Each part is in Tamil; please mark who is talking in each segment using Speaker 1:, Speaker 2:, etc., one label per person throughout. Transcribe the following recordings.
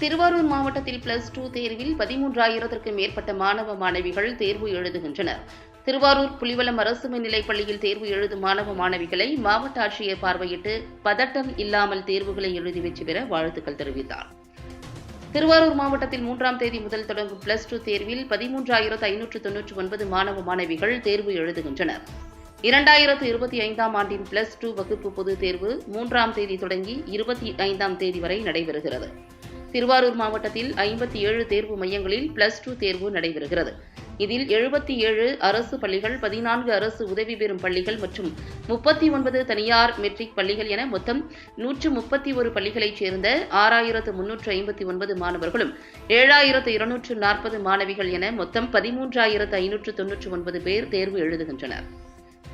Speaker 1: திருவாரூர் மாவட்டத்தில் பிளஸ் டூ தேர்வில் பதிமூன்றாயிரத்திற்கும் மேற்பட்ட மாணவ மாணவிகள் தேர்வு எழுதுகின்றனர். திருவாரூர் புலிவலம் அரசு மேல்நிலைப் பள்ளியில் தேர்வு எழுதும் மாணவ மாணவிகளை மாவட்ட ஆட்சியர் பார்வையிட்டு பதட்டம் இல்லாமல் தேர்வுகளை எழுதி வெற்றி பெற வாழ்த்துக்கள் தெரிவித்தார். திருவாரூர் மாவட்டத்தில் மூன்றாம் தேதி முதல் தொடங்கும் பிளஸ் டூ தேர்வில் பதிமூன்றாயிரத்து ஐநூற்று தொன்னூற்று ஒன்பது மாணவ மாணவிகள் தேர்வு எழுதுகின்றனர். இரண்டாயிரத்து இருபத்தி ஐந்தாம் ஆண்டின் பிளஸ் டூ வகுப்பு பொதுத் தேர்வு மூன்றாம் தேதி தொடங்கி இருபத்தி ஐந்தாம் தேதி வரை நடைபெறுகிறது. திருவாரூர் மாவட்டத்தில் ஐம்பத்தி ஏழு தேர்வு மையங்களில் பிளஸ் டூ தேர்வு நடைபெறுகிறது. இதில் எழுபத்தி ஏழு அரசு பள்ளிகள் பதினான்கு அரசு உதவி பெறும் பள்ளிகள் மற்றும் முப்பத்தி ஒன்பது தனியார் மெட்ரிக் பள்ளிகள் என மொத்தம் நூற்று முப்பத்தி ஒரு பள்ளிகளைச் சேர்ந்த ஆறாயிரத்து முன்னூற்று ஐம்பத்தி ஒன்பது மாணவர்களும் ஏழாயிரத்து இருநூற்று நாற்பது மாணவிகள் என மொத்தம் பதிமூன்றாயிரத்து ஐநூற்று தொன்னூற்று ஒன்பது பேர் தேர்வு எழுதுகின்றனர்.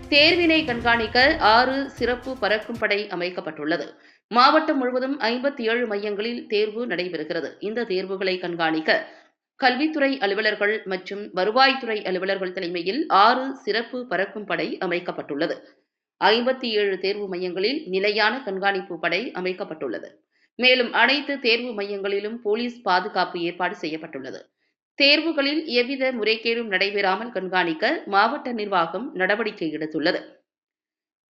Speaker 1: தேர்வினை கண்காணிக்க ஆறு சிறப்பு பறக்கும் படை அமைக்கப்பட்டுள்ளது. மாவட்டம் முழுவதும் ஐம்பத்தி ஏழு மையங்களில் தேர்வு நடைபெறுகிறது. இந்த தேர்வுகளை கண்காணிக்க கல்வித்துறை அலுவலர்கள் மற்றும் வருவாய்த்துறை அலுவலர்கள் தலைமையில் ஆறு சிறப்பு பறக்கும் படை அமைக்கப்பட்டுள்ளது. ஐம்பத்தி ஏழு தேர்வு மையங்களில் நிலையான கண்காணிப்பு படை அமைக்கப்பட்டுள்ளது. மேலும் அனைத்து தேர்வு மையங்களிலும் போலீஸ் பாதுகாப்பு ஏற்பாடு செய்யப்பட்டுள்ளது. தேர்வுகளில் எவ்வித முறைகேடும் நடைபெறாமல் கண்காணிக்க மாவட்ட நிர்வாகம் நடவடிக்கை எடுத்துள்ளது.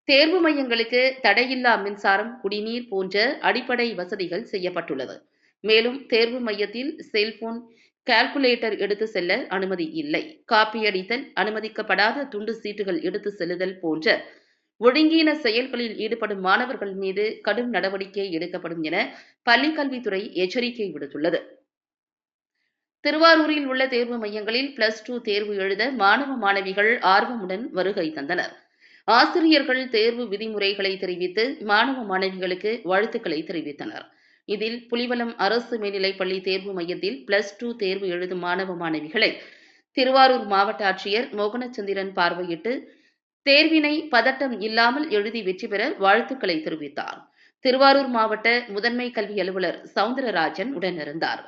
Speaker 1: தேர்வு மையங்களுக்கு தடையில்லா மின்சாரம் குடிநீர் போன்ற அடிப்படை வசதிகள் செய்யப்பட்டுள்ளது. மேலும் தேர்வு மையத்தில் செல்போன் கால்குலேட்டர் எடுத்து செல்ல அனுமதி இல்லை. காப்பியடித்தல் அனுமதிக்கப்படாத துண்டு சீட்டுகள் எடுத்து செல்லுதல் போன்ற ஒழுங்கீன செயல்களில் ஈடுபடும் மாணவர்கள் மீது கடும் நடவடிக்கை எடுக்கப்படும் என பள்ளிக்கல்வித்துறை எச்சரிக்கை விடுத்துள்ளது. திருவாரூரில் உள்ள தேர்வு மையங்களில் பிளஸ் டூ தேர்வு எழுத மாணவ மாணவிகள் ஆர்வமுடன் வருகை தந்தனர். ஆசிரியர்கள் தேர்வு விதிமுறைகளை தெரிவித்து மாணவ மாணவிகளுக்கு வாழ்த்துக்களை தெரிவித்தனர். இதில் புலிவலம் அரசு மேல்நிலைப் பள்ளி தேர்வு மையத்தில் பிளஸ் டூ தேர்வு எழுதும் மாணவ மாணவிகளை திருவாரூர் மாவட்ட ஆட்சியர் மோகனச்சந்திரன் பார்வையிட்டு தேர்வினை பதட்டம் இல்லாமல் எழுதி வெற்றி பெற வாழ்த்துக்களை தெரிவித்தார். திருவாரூர் மாவட்ட முதன்மை கல்வி அலுவலர் சவுந்தரராஜன் உடனிருந்தார்.